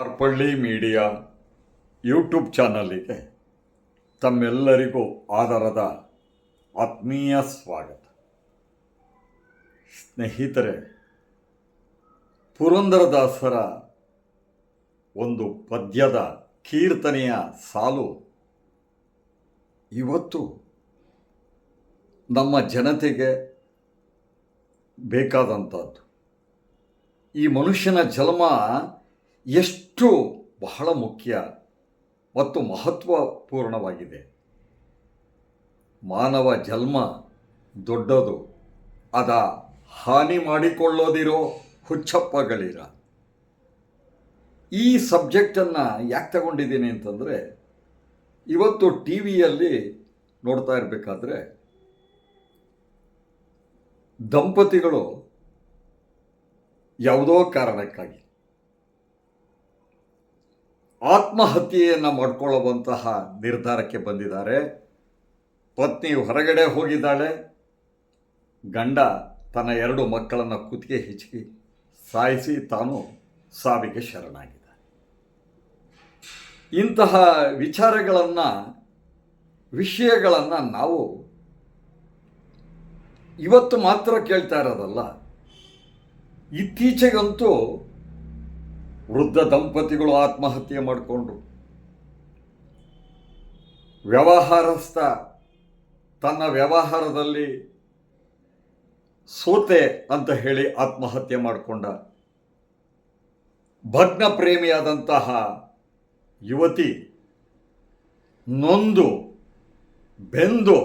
Marpalli media YouTube ಚಾನಲ್ಲಿಗೆ ತಮ್ಮೆಲ್ಲರಿಗೂ ಆಧಾರದ ಆತ್ಮೀಯ ಸ್ವಾಗತ. ಸ್ನೇಹಿತರೆ, ಪುರಂದರದಾಸರ ಒಂದು ಪದ್ಯದ ಕೀರ್ತನೆಯ ಸಾಲು ಇವತ್ತು ನಮ್ಮ ಜನತೆಗೆ ಬೇಕಾದಂಥದ್ದು ಈ ಮನುಷ್ಯನ ಜನ್ಮ ಎಷ್ಟು ಬಹಳ ಮುಖ್ಯ ಮತ್ತು ಮಹತ್ವಪೂರ್ಣವಾಗಿದೆ. ಮಾನವ ಜನ್ಮ ದೊಡ್ಡದು. ಅದ ಹಾನಿ ಮಾಡಿಕೊಳ್ಳೋದಿರೋ ಹುಚ್ಚಪ್ಪಗಳಿರ. ಈ ಸಬ್ಜೆಕ್ಟನ್ನು ಯಾಕೆ ತಗೊಂಡಿದ್ದೀನಿ ಅಂತಂದರೆ, ಇವತ್ತು ಟಿ ವಿಯಲ್ಲಿ ನೋಡ್ತಾ ಇರಬೇಕಾದ್ರೆ, ದಂಪತಿಗಳು ಯಾವುದೋ ಕಾರಣಕ್ಕಾಗಿ ಆತ್ಮಹತ್ಯೆಯನ್ನು ಮಾಡಿಕೊಳ್ಳುವಂತಹ ನಿರ್ಧಾರಕ್ಕೆ ಬಂದಿದ್ದಾರೆ. ಪತ್ನಿ ಹೊರಗಡೆ ಹೋಗಿದ್ದಾಳೆ. ಗಂಡ ತನ್ನ ಎರಡು ಮಕ್ಕಳನ್ನು ಕುತ್ತಿಗೆ ಹಿಚಕಿ ಸಾಯಿಸಿ ತಾನು ಸಾವಿಗೆ ಶರಣಾಗಿದ್ದಾನೆ. ಇಂತಹ ವಿಚಾರಗಳನ್ನು, ವಿಷಯಗಳನ್ನು ನಾವು ಇವತ್ತು ಮಾತ್ರ ಕೇಳ್ತಾ ಇರೋದಲ್ಲ. ಇತ್ತೀಚೆಗಂತೂ ವೃದ್ಧ ದಂಪತಿಗಳು ಆತ್ಮಹತ್ಯೆ ಮಾಡಿಕೊಂಡ್ರು ವ್ಯವಹಾರಸ್ಥ ತನ್ನ ವ್ಯವಹಾರದಲ್ಲಿ ಸೋತೆ ಅಂತ ಹೇಳಿ ಆತ್ಮಹತ್ಯೆ ಮಾಡಿಕೊಂಡ ಭಗ್ನ ಪ್ರೇಮಿಯಾದಂತಹ ಯುವತಿ ನೊಂದು ಬೆಂದು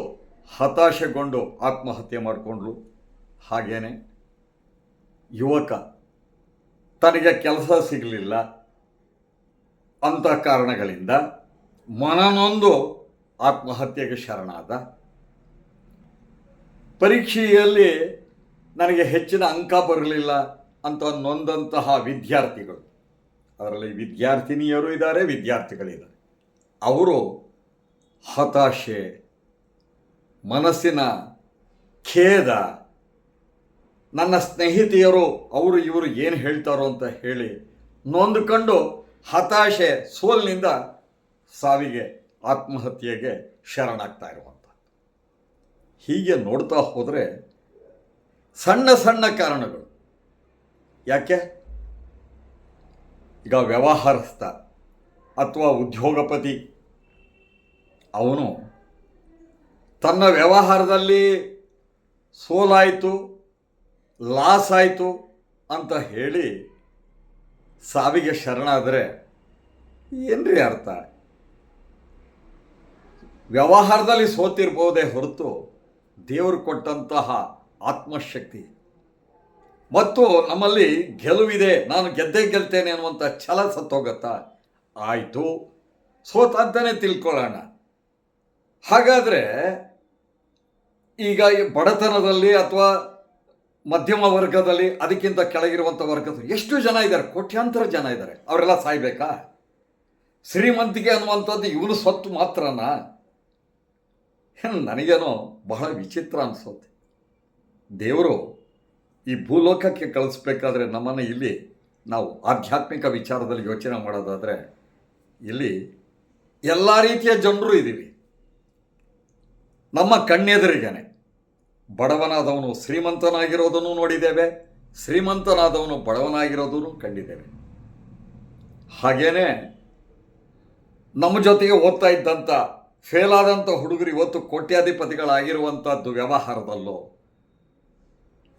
ಹತಾಶೆಗೊಂಡು ಆತ್ಮಹತ್ಯೆ ಮಾಡಿಕೊಂಡ್ಲು ಹಾಗೇನೆ ಯುವಕ ತನಗೆ ಕೆಲಸ ಸಿಗಲಿಲ್ಲ. ಅಂಥ ಕಾರಣಗಳಿಂದ ಮನನೊಂದು ಆತ್ಮಹತ್ಯೆಗೆ ಶರಣಾದ. ಪರೀಕ್ಷೆಯಲ್ಲಿ ನನಗೆ ಹೆಚ್ಚಿನ ಅಂಕ ಬರಲಿಲ್ಲ ಅಂತ ನೊಂದಂತಹ ವಿದ್ಯಾರ್ಥಿಗಳು. ಅದರಲ್ಲಿ ವಿದ್ಯಾರ್ಥಿನಿಯರು ಇದ್ದಾರೆ, ವಿದ್ಯಾರ್ಥಿಗಳಿದ್ದಾರೆ. ಅವರು ಹತಾಶೆ, ಮನಸ್ಸಿನ ಖೇದ ನನ್ನ ಸ್ನೇಹಿತೆಯರು, ಅವರು ಇವರು ಏನು ಹೇಳ್ತಾರೋ ಅಂತ ಹೇಳಿ ನೊಂದುಕೊಂಡು ಹತಾಶೆ ಸೋಲಿನಿಂದ ಸಾವಿಗೆ ಆತ್ಮಹತ್ಯೆಗೆ ಶರಣಾಗ್ತಾ ಇರುವಂಥ ಹೀಗೆ ನೋಡ್ತಾ ಹೋದರೆ ಸಣ್ಣ ಸಣ್ಣ ಕಾರಣಗಳು. ಯಾಕೆ? ಈಗ ವ್ಯವಹಾರಸ್ಥ ಅಥವಾ ಉದ್ಯೋಗಪತಿ, ಅವನು ತನ್ನ ವ್ಯವಹಾರದಲ್ಲಿ ಸೋಲಾಯಿತು ಲಾಸ್ ಆಯಿತು ಅಂತ ಹೇಳಿ ಸಾವಿಗೆ ಶರಣಾದರೆ ಏನ್ರಿ ಅರ್ಥ? ವ್ಯವಹಾರದಲ್ಲಿ ಸೋತಿರ್ಬೋದೇ ಹೊರತು ದೇವರು ಕೊಟ್ಟಂತಹ ಆತ್ಮಶಕ್ತಿ. ಮತ್ತು ನಮ್ಮಲ್ಲಿ ಗೆಲುವಿದೆ, ನಾನು ಗೆದ್ದೇ ಗೆಲ್ತೇನೆ ಅನ್ನುವಂಥ ಛಲ ಸತ್ತೋಗತ್ತಾ. ಆಯಿತು ಸೋತ ಅಂತಲೇ ತಿಳ್ಕೊಳ್ಳೋಣ. ಹಾಗಾದರೆ ಈಗ ಬಡತನದಲ್ಲಿ ಅಥವಾ ಮಧ್ಯಮ ವರ್ಗದಲ್ಲಿ ಅದಕ್ಕಿಂತ ಕೆಳಗಿರುವಂಥ ವರ್ಗದ ಎಷ್ಟು ಜನ ಇದ್ದಾರೆ? ಕೋಟ್ಯಾಂತರ ಜನ ಇದ್ದಾರೆ. ಅವರೆಲ್ಲ ಸಾಯ್ಬೇಕಾ? ಶ್ರೀಮಂತಿಕೆ ಅನ್ನುವಂಥದ್ದು ಇವನು ಸ್ವತ್ತು ಮಾತ್ರನಾ? ನನಗೇನೋ ಬಹಳ ವಿಚಿತ್ರ ಅನಿಸುತ್ತೆ. ದೇವರು ಈ ಭೂಲೋಕಕ್ಕೆ ಕಳಿಸ್ಬೇಕಾದ್ರೆ ನಮ್ಮನ್ನು ಇಲ್ಲಿ ನಾವು ಆಧ್ಯಾತ್ಮಿಕ ವಿಚಾರದಲ್ಲಿ ಯೋಚನೆ ಮಾಡೋದಾದರೆ ಇಲ್ಲಿ ಎಲ್ಲ ರೀತಿಯ ಜನರು ಇದ್ದೀವಿ ನಮ್ಮ ಕಣ್ಣೆದುರಿಗೇನೆ. ಬಡವನಾದವನು ಶ್ರೀಮಂತನಾಗಿರೋದನ್ನು ನೋಡಿದ್ದೇವೆ, ಶ್ರೀಮಂತನಾದವನು ಬಡವನಾಗಿರೋದನ್ನು ಕಂಡಿದ್ದೇವೆ. ಹಾಗೇನೆ ನಮ್ಮ ಜೊತೆಗೆ ಓದ್ತಾ ಇದ್ದಂಥ ಫೇಲ್ ಆದಂಥ ಹುಡುಗರು ಇವತ್ತು ಕೋಟ್ಯಾಧಿಪತಿಗಳಾಗಿರುವಂಥದ್ದು ವ್ಯವಹಾರದಲ್ಲೋ,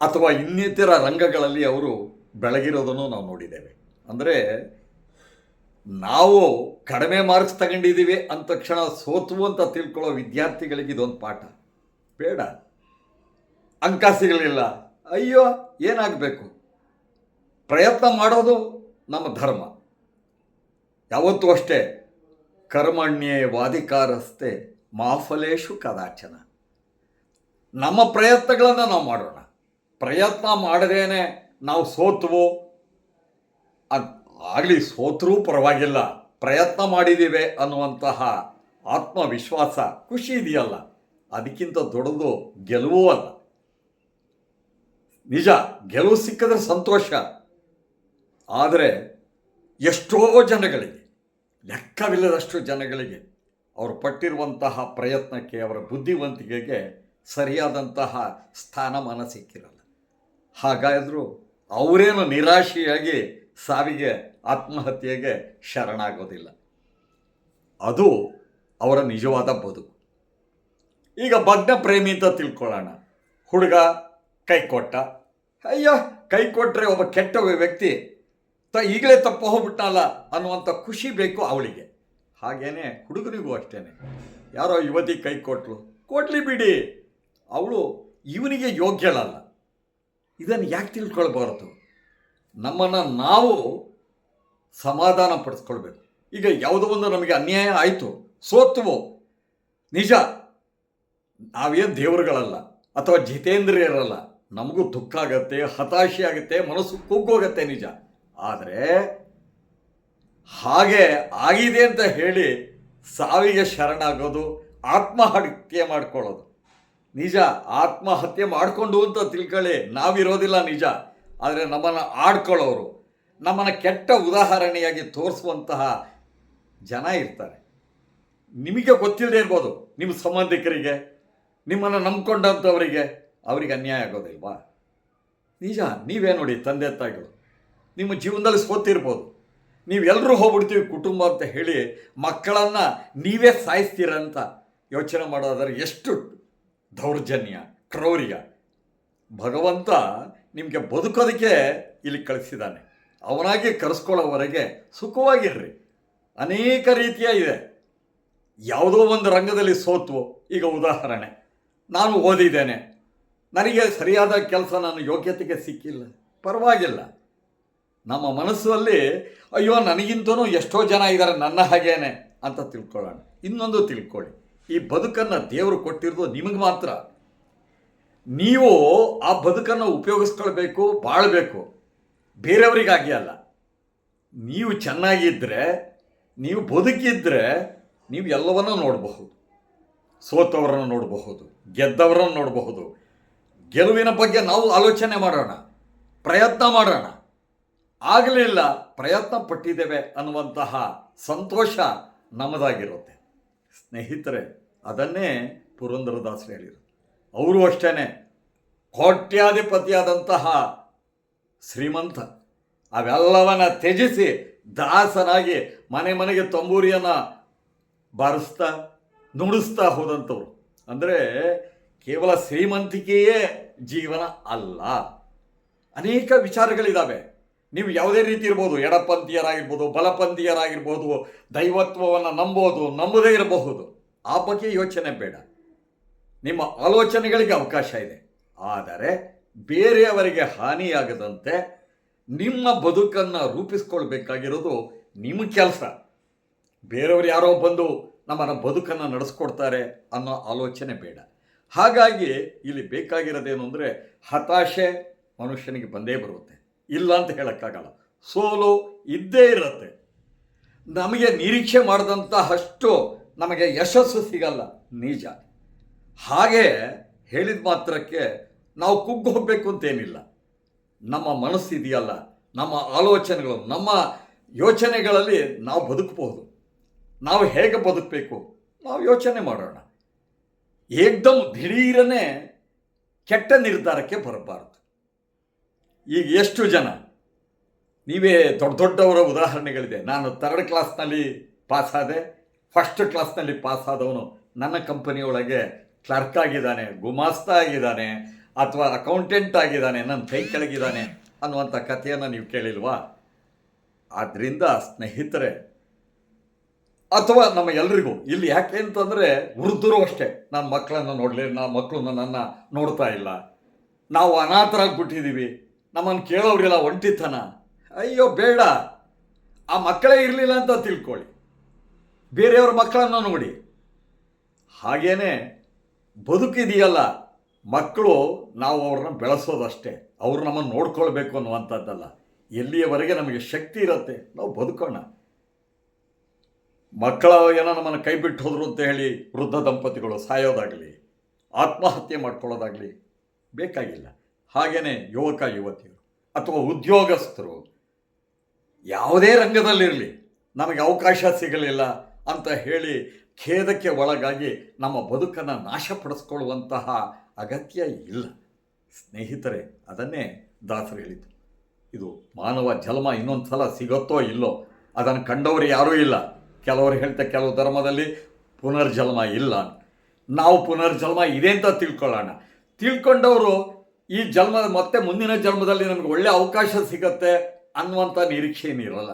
ಅಥವಾ ಇನ್ನಿತರ ರಂಗಗಳಲ್ಲಿ ಅವರು ಬೆಳಗಿರೋದನ್ನು ನಾವು ನೋಡಿದ್ದೇವೆ. ಅಂದರೆ, ನಾವು ಕಡಿಮೆ ಮಾರ್ಕ್ಸ್ ತಗೊಂಡಿದ್ದೀವಿ ಅಂದ ತಕ್ಷಣ ಸೋತು ಅಂತ ತಿಳ್ಕೊಳ್ಳೋ ವಿದ್ಯಾರ್ಥಿಗಳಿಗೆ ಇದೊಂದು ಪಾಠ. ಬೇಡ. ಅಂಕ ಸಿಗಲಿಲ್ಲ ಅಯ್ಯೋ, ಏನಾಗಬೇಕು? ಪ್ರಯತ್ನ ಮಾಡೋದು ನಮ್ಮ ಧರ್ಮ. ಯಾವತ್ತೂ ಅಷ್ಟೇ, ಕರ್ಮಣ್ಯೇ ವಾದಿಕಾರಸ್ತೆ ಮಾಫಲೇಶು ಕದಾಚನ. ನಮ್ಮ ಪ್ರಯತ್ನಗಳನ್ನು ನಾವು ಮಾಡೋಣ. ಪ್ರಯತ್ನ ಮಾಡದೇನೆ ನಾವು ಸೋತ್ವೋ? ಆಗಲಿ, ಸೋತ್ರೂ ಪರವಾಗಿಲ್ಲ. ಪ್ರಯತ್ನ ಮಾಡಿದ್ದೀವಿ ಅನ್ನುವಂತಹ ಆತ್ಮವಿಶ್ವಾಸ, ಖುಷಿ ಇದೆಯಲ್ಲ. ಅದಕ್ಕಿಂತ ದೊಡ್ಡದು ಗೆಲುವೂ ಅಲ್ಲ. ನಿಜ, ಗೆಲುವು ಸಿಕ್ಕಿದ್ರೆ ಸಂತೋಷ. ಆದರೆ ಎಷ್ಟೋ ಜನಗಳಿಗೆ, ಲೆಕ್ಕವಿಲ್ಲದಷ್ಟು ಜನಗಳಿಗೆ ಅವರು ಪಟ್ಟಿರುವಂತಹ ಪ್ರಯತ್ನಕ್ಕೆ, ಅವರ ಬುದ್ಧಿವಂತಿಕೆಗೆ ಸರಿಯಾದಂತಹ ಸ್ಥಾನಮಾನ ಸಿಕ್ಕಿರಲ್ಲ. ಹಾಗಾದರೂ ಅವರೇನು ನಿರಾಶೆಯಾಗಿ ಸಾವಿಗೆ ಆತ್ಮಹತ್ಯೆಗೆ ಶರಣಾಗೋದಿಲ್ಲ. ಅದು ಅವರ ನಿಜವಾದ ಬದುಕು. ಈಗ ಭಗ್ನ ಪ್ರೇಮಿ ಅಂತ ತಿಳ್ಕೊಳ್ಳೋಣ. ಹುಡುಗ ಕೈ ಕೊಟ್ಟ ಅಯ್ಯೋ ಕೈ ಕೊಟ್ಟರೆ ಒಬ್ಬ ಕೆಟ್ಟ ವ್ಯಕ್ತಿ. ತ, ಈಗಲೇ ತಪ್ಪು ಹೋಗ್ಬಿಟ್ನಲ್ಲ ಅನ್ನುವಂಥ ಖುಷಿ ಬೇಕು ಅವಳಿಗೆ. ಹಾಗೇನೆ ಹುಡುಗನಿಗೂ ಅಷ್ಟೇ ಯಾರೋ ಯುವತಿ ಕೈ ಕೊಟ್ಲು ಕೊಡ್ಲಿ ಬಿಡಿ. ಅವಳು ಇವನಿಗೆ ಯೋಗ್ಯಳಲ್ಲ. ಇದನ್ನು ಯಾಕೆ ತಿಳ್ಕೊಳ್ಬಾರ್ದು? ನಮ್ಮನ್ನು ನಾವು ಸಮಾಧಾನ ಪಡಿಸ್ಕೊಳ್ಬೇಕು. ಈಗ ಯಾವುದೋ ಒಂದು ನಮಗೆ ಅನ್ಯಾಯ ಆಯಿತು. ಸೋತ್ವೋ. ನಿಜ. ನಾವೇನು ದೇವರುಗಳಲ್ಲ ಅಥವಾ ಜಿತೇಂದ್ರಿಯರಲ್ಲ. ನಮಗೂ ದುಃಖ ಆಗತ್ತೆ, ಹತಾಶೆ ಆಗುತ್ತೆ, ಮನಸ್ಸು ಕುಗ್ಗೋಗತ್ತೆ ನಿಜ. ಆದರೆ ಹಾಗೆ ಆಗಿದೆ ಅಂತ ಹೇಳಿ ಸಾವಿಗೆ ಶರಣಾಗೋದು, ಆತ್ಮಹತ್ಯೆ ಮಾಡ್ಕೊಳ್ಳೋದು. ನಿಜ, ಆತ್ಮಹತ್ಯೆ ಮಾಡಿಕೊಂಡು ಅಂತ ತಿಳ್ಕೊಳ್ಳಿ, ನಾವಿರೋದಿಲ್ಲ ನಿಜ. ಆದರೆ ನಮ್ಮನ್ನು ಆಡ್ಕೊಳ್ಳೋರು, ನಮ್ಮನ್ನು ಕೆಟ್ಟ ಉದಾಹರಣೆಯಾಗಿ ತೋರಿಸುವಂತಹ ಜನ ಇರ್ತಾರೆ. ನಿಮಗೆ ಗೊತ್ತಿಲ್ಲದೆ ಇರ್ಬೋದು, ನಿಮ್ಮ ಸಂಬಂಧಿಕರಿಗೆ, ನಿಮ್ಮನ್ನು ನಂಬ್ಕೊಂಡಂಥವರಿಗೆ ಅವರಿಗೆ ಅನ್ಯಾಯ ಆಗೋದಿಲ್ವಾ? ನಿಜ ನೀವೇ ನೋಡಿ ತಂದೆ ತಾಯಿಗಳು ನಿಮ್ಮ ಜೀವನದಲ್ಲಿ ಸೋತಿರ್ಬೋದು. ನೀವೆಲ್ಲರೂ ಹೋಗ್ಬಿಡ್ತೀವಿ ಕುಟುಂಬ ಅಂತ ಹೇಳಿ ಮಕ್ಕಳನ್ನು ನೀವೇ ಸಾಯಿಸ್ತೀರ ಅಂತ ಯೋಚನೆ ಮಾಡೋದಾದ್ರೆ ಎಷ್ಟು ದೌರ್ಜನ್ಯ, ಕ್ರೌರ್ಯ. ಭಗವಂತ ನಿಮಗೆ ಬದುಕೋದಕ್ಕೆ ಇಲ್ಲಿ ಕಳಿಸಿದ್ದಾನೆ. ಅವನಾಗಿ ಕರೆಸ್ಕೊಳ್ಳೋವರೆಗೆ ಸುಖವಾಗಿರ್ರಿ. ಅನೇಕ ರೀತಿಯ ಇದೆ. ಯಾವುದೋ ಒಂದು ರಂಗದಲ್ಲಿ ಸೋತು ಈಗ ಉದಾಹರಣೆ. ನಾನು ಓದಿದ್ದೇನೆ. ನನಗೆ ಸರಿಯಾದ ಕೆಲಸ ನಾನು ಯೋಗ್ಯತೆಗೆ ಸಿಕ್ಕಿಲ್ಲ. ಪರವಾಗಿಲ್ಲ. ನಮ್ಮ ಮನಸ್ಸಲ್ಲಿ, ಅಯ್ಯೋ, ನನಗಿಂತನೂ ಎಷ್ಟೋ ಜನ ಇದ್ದಾರೆ, ನನ್ನ ಹಾಗೇನೆ ಅಂತ ತಿಳ್ಕೊಳ್ಳೋಣ. ಇನ್ನೊಂದು ತಿಳ್ಕೊಳ್ಳಿ. ಈ ಬದುಕನ್ನು ದೇವರು ಕೊಟ್ಟಿರೋದು ನಿಮಗೆ ಮಾತ್ರ. ನೀವು ಆ ಬದುಕನ್ನು ಉಪಯೋಗಿಸ್ಕೊಳ್ಬೇಕು, ಬಾಳಬೇಕು. ಬೇರೆಯವರಿಗಾಗಿ ಅಲ್ಲ. ನೀವು ಚೆನ್ನಾಗಿದ್ದರೆ ನೀವು ಬದುಕಿದ್ದರೆ ನೀವು ಎಲ್ಲವನ್ನೂ ನೋಡಬಹುದು. ಸೋತವರನ್ನು ನೋಡಬಹುದು. ಗೆದ್ದವರನ್ನು ನೋಡಬಹುದು. ಗೆಲುವಿನ ಬಗ್ಗೆ ನಾವು ಆಲೋಚನೆ ಮಾಡೋಣ, ಪ್ರಯತ್ನ ಮಾಡೋಣ. ಆಗಲಿಲ್ಲ ಪ್ರಯತ್ನ ಪಟ್ಟಿದ್ದೇವೆ ಅನ್ನುವಂತಹ ಸಂತೋಷ ನಮ್ಮದಾಗಿರುತ್ತೆ. ಸ್ನೇಹಿತರೆ, ಅದನ್ನೇ ಪುರಂದರದಾಸರು ಹೇಳಿದರು. ಅವರು ಅಷ್ಟೇ ಕೋಟ್ಯಾಧಿಪತಿಯಾದಂತಹ ಶ್ರೀಮಂತ. ಅವೆಲ್ಲವನ್ನ ತ್ಯಜಿಸಿ ದಾಸನಾಗಿ ಮನೆ ಮನೆಗೆ ತಂಬೂರಿಯನ್ನು ಬಾರಿಸ್ತಾ ನುಡಿಸ್ತಾ ಹೋದಂಥವ್ರು. ಅಂದರೆ ಕೇವಲ ಶ್ರೀಮಂತಿಕೆಯೇ ಜೀವನ ಅಲ್ಲ. ಅನೇಕ ವಿಚಾರಗಳಿದ್ದಾವೆ ನೀವು ಯಾವುದೇ ರೀತಿ ಇರ್ಬೋದು, ಎಡಪಂಥೀಯರಾಗಿರ್ಬೋದು, ಬಲಪಂಥೀಯರಾಗಿರ್ಬೋದು, ದೈವತ್ವವನ್ನು ನಂಬೋದು, ನಂಬದೇ ಇರಬಹುದು. ಆ ಬಗ್ಗೆ ಯೋಚನೆ ಬೇಡ. ನಿಮ್ಮ ಆಲೋಚನೆಗಳಿಗೆ ಅವಕಾಶ ಇದೆ. ಆದರೆ ಬೇರೆಯವರಿಗೆ ಹಾನಿಯಾಗದಂತೆ ನಿಮ್ಮ ಬದುಕನ್ನು ರೂಪಿಸ್ಕೊಳ್ಬೇಕಾಗಿರೋದು ನಿಮ್ಮ ಕೆಲಸ. ಬೇರೆಯವರು ಯಾರೋ ಬಂದು ನಮ್ಮನ್ನು ಬದುಕನ್ನು ನಡೆಸ್ಕೊಡ್ತಾರೆ ಅನ್ನೋ ಆಲೋಚನೆ ಬೇಡ. ಹಾಗಾಗಿ ಇಲ್ಲಿ ಬೇಕಾಗಿರೋದೇನು ಅಂದರೆ ಹತಾಶೆ ಮನುಷ್ಯನಿಗೆ ಬಂದೇ ಬರುತ್ತೆ. ಇಲ್ಲ ಅಂತ ಹೇಳೋಕ್ಕಾಗಲ್ಲ. ಸೋಲು ಇದ್ದೇ ಇರುತ್ತೆ. ನಮಗೆ ನಿರೀಕ್ಷೆ ಮಾಡಿದಂತಹಷ್ಟು ನಮಗೆ ಯಶಸ್ಸು ಸಿಗಲ್ಲ. ನಿಜ. ಹಾಗೆ ಹೇಳಿದ ಮಾತ್ರಕ್ಕೆ ನಾವು ಕುಗ್ಗು ಹೋಗಬೇಕು ಅಂತೇನಿಲ್ಲ. ನಮ್ಮ ಮನಸ್ಸು ಇದೆಯಲ್ಲ ನಮ್ಮ ಆಲೋಚನೆಗಳು, ನಮ್ಮ ಯೋಚನೆಗಳಲ್ಲಿ ನಾವು ಬದುಕಬಹುದು. ನಾವು ಹೇಗೆ ಬದುಕಬೇಕು? ನಾವು ಯೋಚನೆ ಮಾಡೋಣ. ಏಕ್ದಮ್ ದಿಢೀರನೆ ಕೆಟ್ಟ ನಿರ್ಧಾರಕ್ಕೆ ಬರಬಾರದು. ಈಗ ಎಷ್ಟು ಜನ, ನೀವೇ ದೊಡ್ಡ ದೊಡ್ಡವರ ಉದಾಹರಣೆಗಳಿದೆ. ನಾನು ತರ್ಡ್ ಕ್ಲಾಸ್ನಲ್ಲಿ ಆದೆ ಫಸ್ಟ್ ಕ್ಲಾಸ್ನಲ್ಲಿ ಆದವನು ನನ್ನ ಕಂಪನಿಯೊಳಗೆ ಕ್ಲರ್ಕ್ ಆಗಿದ್ದಾನೆ, ಗುಮಾಸ್ತ ಆಗಿದ್ದಾನೆ, ಅಥವಾ ಅಕೌಂಟೆಂಟ್ ಆಗಿದ್ದಾನೆ, ನನ್ನ ಕೈ ಕೆಳಗಿದ್ದಾನೆ ಅನ್ನುವಂಥ ಕಥೆಯನ್ನು ನೀವು ಕೇಳಿಲ್ವಾ? ಆದ್ದರಿಂದ ಸ್ನೇಹಿತರೆ ಅಥವಾ ನಮ್ಮ ಎಲ್ರಿಗೂ. ಇಲ್ಲಿ ಯಾಕೆ ಅಂತಂದರೆ ವೃದ್ಧರು ಅಷ್ಟೇ. ನನ್ನ ಮಕ್ಕಳನ್ನು ನೋಡಲಿ ನನ್ನ ಮಕ್ಕಳು ನನ್ನನ್ನು ನೋಡ್ತಾ ಇಲ್ಲ. ನಾವು ಅನಾಥರಾಗ್ಬಿಟ್ಟಿದ್ದೀವಿ ನಮ್ಮನ್ನು ಕೇಳೋರಿಲ್ಲ ಒಂಟಿತನ. ಅಯ್ಯೋ, ಬೇಡ. ಆ ಮಕ್ಕಳೇ ಇರಲಿಲ್ಲ ಅಂತ ತಿಳ್ಕೊಳ್ಳಿ. ಬೇರೆಯವ್ರ ಮಕ್ಕಳನ್ನು ನೋಡಿ. ಹಾಗೇನೆ ಬದುಕಿದೆಯಲ್ಲ, ಮಕ್ಕಳು ನಾವು ಅವ್ರನ್ನ ಬೆಳೆಸೋದಷ್ಟೇ. ಅವ್ರು ನಮ್ಮನ್ನು ನೋಡ್ಕೊಳ್ಬೇಕು ಅನ್ನುವಂಥದ್ದಲ್ಲ. ಎಲ್ಲಿಯವರೆಗೆ ನಮಗೆ ಶಕ್ತಿ ಇರುತ್ತೆ? ನಾವು ಬದುಕೋಣ. ಮಕ್ಕಳ ಏನೋ ನಮ್ಮನ್ನು ಕೈ ಬಿಟ್ಟು ಹೋದರು ಅಂತ ಹೇಳಿ ವೃದ್ಧ ದಂಪತಿಗಳು ಸಾಯೋದಾಗಲಿ, ಆತ್ಮಹತ್ಯೆ ಮಾಡ್ಕೊಳ್ಳೋದಾಗಲಿ ಬೇಕಾಗಿಲ್ಲ. ಹಾಗೆಯೇ ಯುವಕ, ಯುವತಿಯರು ಅಥವಾ ಉದ್ಯೋಗಸ್ಥರು, ಯಾವುದೇ ರಂಗದಲ್ಲಿರಲಿ ನಮಗೆ ಅವಕಾಶ ಸಿಗಲಿಲ್ಲ ಅಂತ ಹೇಳಿ ಖೇದಕ್ಕೆ ಒಳಗಾಗಿ ನಮ್ಮ ಬದುಕನ್ನು ನಾಶಪಡಿಸ್ಕೊಳ್ಳುವಂತಹ ಅಗತ್ಯ ಇಲ್ಲ. ಸ್ನೇಹಿತರೆ, ಅದನ್ನೇ ದಾಸರು ಹೇಳಿದರು ಇದು ಮಾನವ ಜನ್ಮ ಇನ್ನೊಂದು ಸಲ ಸಿಗುತ್ತೋ ಇಲ್ಲೋ, ಅದನ್ನು ಕಂಡವರು ಯಾರೂ ಇಲ್ಲ. ಕೆಲವರು ಹೇಳ್ತಾ ಕೆಲವು ಧರ್ಮದಲ್ಲಿ ಪುನರ್ಜನ್ಮ ಇಲ್ಲ. ನಾವು ಪುನರ್ಜನ್ಮ ಇದೆ ಅಂತ ತಿಳ್ಕೊಳ್ಳೋಣ. ತಿಳ್ಕೊಂಡವರು ಈ ಜನ್ಮ ಮತ್ತೆ ಮುಂದಿನ ಜನ್ಮದಲ್ಲಿ ನಮಗೆ ಒಳ್ಳೆ ಅವಕಾಶ ಸಿಗತ್ತೆ ಅನ್ನುವಂಥ ನಿರೀಕ್ಷೆ ಏನಿರಲ್ಲ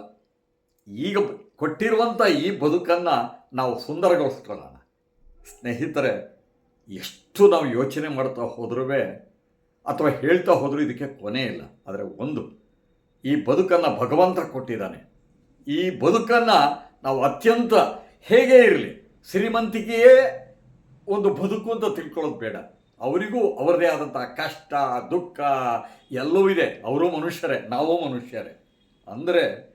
ಈಗ ಕೊಟ್ಟಿರುವಂಥ ಈ ಬದುಕನ್ನು ನಾವು ಸುಂದರಗೊಳಿಸ್ಕೊಳ್ಳೋಣ. ಸ್ನೇಹಿತರೆ, ಎಷ್ಟು ನಾವು ಯೋಚನೆ ಮಾಡ್ತಾ ಹೋದ್ರೂ ಅಥವಾ ಹೇಳ್ತಾ ಹೋದರೂ ಇದಕ್ಕೆ ಕೊನೆ ಇಲ್ಲ. ಆದರೆ ಒಂದು, ಈ ಬದುಕನ್ನು ಭಗವಂತ ಕೊಟ್ಟಿದ್ದಾನೆ. ಈ ಬದುಕನ್ನು ನಾವು ಅತ್ಯಂತ ಹೇಗೆ ಇರಲಿ? ಶ್ರೀಮಂತಿಕೆಯೇ ಒಂದು ಬದುಕು ಅಂತ ತಿಳ್ಕೊಳ್ಳೋದು ಬೇಡ. ಅವರಿಗೂ ಅವರದೇ ಆದಂಥ ಕಷ್ಟ, ದುಃಖ ಎಲ್ಲವೂ ಇದೆ. ಅವರು ಮನುಷ್ಯರೇ, ನಾವು ಮನುಷ್ಯರೇ. ಅಂದರೆ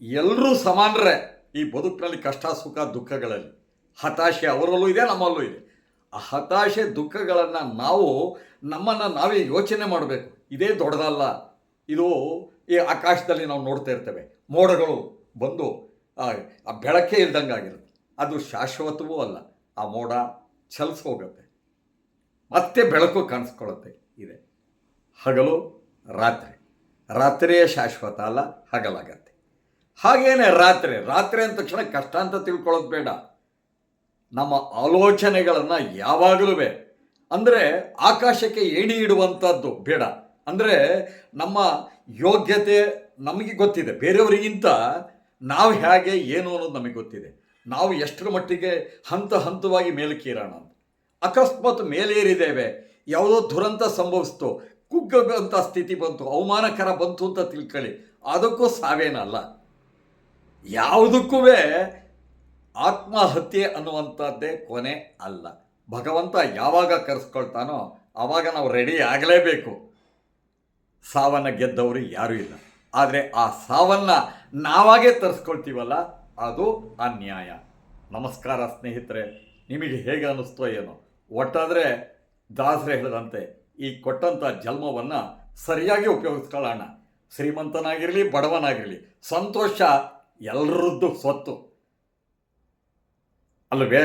ಎಲ್ಲರೂ ಸಮಾನರೇ ಈ ಬದುಕಿನಲ್ಲಿ ಕಷ್ಟ, ಸುಖ, ದುಃಖಗಳಲ್ಲಿ. ಹತಾಶೆ ಅವರಲ್ಲೂ ಇದೆ, ನಮ್ಮಲ್ಲೂ ಇದೆ. ಆ ಹತಾಶೆ, ದುಃಖಗಳನ್ನು ನಾವು, ನಮ್ಮನ್ನು ನಾವೇ ಯೋಚನೆ ಮಾಡಬೇಕು. ಇದೇ ದೊಡ್ಡದಲ್ಲ. ಇದು ಈ ಆಕಾಶದಲ್ಲಿ ನಾವು ನೋಡ್ತಾ ಇರ್ತೇವೆ. ಮೋಡಗಳು ಬಂದು ಆ ಬೆಳಕೇ ಇಲ್ದಂಗೆ ಆಗಿರುತ್ತೆ. ಅದು ಶಾಶ್ವತವೂ ಅಲ್ಲ. ಆ ಮೋಡ ಚಲಿಸಿ ಹೋಗುತ್ತೆ. ಮತ್ತೆ ಬೆಳಕು ಕಾಣಿಸ್ಕೊಳ್ಳುತ್ತೆ ಇದೆ. ಹಗಲು ರಾತ್ರಿ. ರಾತ್ರಿಯೇ ಶಾಶ್ವತ ಅಲ್ಲ, ಹಗಲಾಗತ್ತೆ. ಹಾಗೇನೆ ರಾತ್ರಿ. ರಾತ್ರಿ ಅಂದ ತಕ್ಷಣ ಕಷ್ಟ ಅಂತ ತಿಳ್ಕೊಳ್ಳೋದು ಬೇಡ. ನಮ್ಮ ಆಲೋಚನೆಗಳನ್ನು ಯಾವಾಗಲೂ ಅಂದರೆ ಆಕಾಶಕ್ಕೆ ಏಣಿ ಇಡುವಂಥದ್ದು ಬೇಡ. ಅಂದರೆ ನಮ್ಮ ಯೋಗ್ಯತೆ ನಮಗೆ ಗೊತ್ತಿದೆ. ಬೇರೆಯವರಿಗಿಂತ ನಾವು ಹೇಗೆ, ಏನು ಅನ್ನೋದು ನಮಗೆ ಗೊತ್ತಿದೆ. ನಾವು ಎಷ್ಟರ ಮಟ್ಟಿಗೆ ಹಂತ ಹಂತವಾಗಿ ಮೇಲಕ್ಕೇರೋಣ ಅಂತ. ಅಕಸ್ಮಾತ್ ಮೇಲೇರಿದ್ದೇವೆ ಯಾವುದೋ ದುರಂತ ಸಂಭವಿಸ್ತು ಕುಗ್ಗಂಥ ಸ್ಥಿತಿ ಬಂತು, ಅವಮಾನಕರ ಬಂತು ಅಂತ ತಿಳ್ಕೊಳ್ಳಿ. ಅದಕ್ಕೂ ಸಾವೇನಲ್ಲ ಯಾವುದಕ್ಕೂ ಆತ್ಮಹತ್ಯೆ ಅನ್ನುವಂಥದ್ದೇ ಕೊನೆ ಅಲ್ಲ. ಭಗವಂತ ಯಾವಾಗ ಕರೆಸ್ಕೊಳ್ತಾನೋ ಆವಾಗ ನಾವು ರೆಡಿ ಆಗಲೇಬೇಕು. ಸಾವನ್ನು ಗೆದ್ದವರು ಯಾರೂ ಇಲ್ಲ. ಆದರೆ ಆ ಸಾವನ್ನು ನಾವಾಗೇ ತರಿಸ್ಕೊಳ್ತೀವಲ್ಲ, ಅದು ಅನ್ಯಾಯ. ನಮಸ್ಕಾರ ಸ್ನೇಹಿತರೆ, ನಿಮಗೆ ಹೇಗೆ ಅನ್ನಿಸ್ತೋ ಏನೋ? ಒಟ್ಟಾದರೆ ದಾಸರೆ ಹೇಳಿದಂತೆ, ಈ ಕೊಟ್ಟಂಥ ಜನ್ಮವನ್ನು ಸರಿಯಾಗಿ ಉಪಯೋಗಿಸ್ಕೊಳ್ಳೋಣ. ಶ್ರೀಮಂತನಾಗಿರಲಿ, ಬಡವನಾಗಿರಲಿ, ಸಂತೋಷ ಎಲ್ಲರದ್ದು ಸ್ವತ್ತು. ಅಲ್ವೇ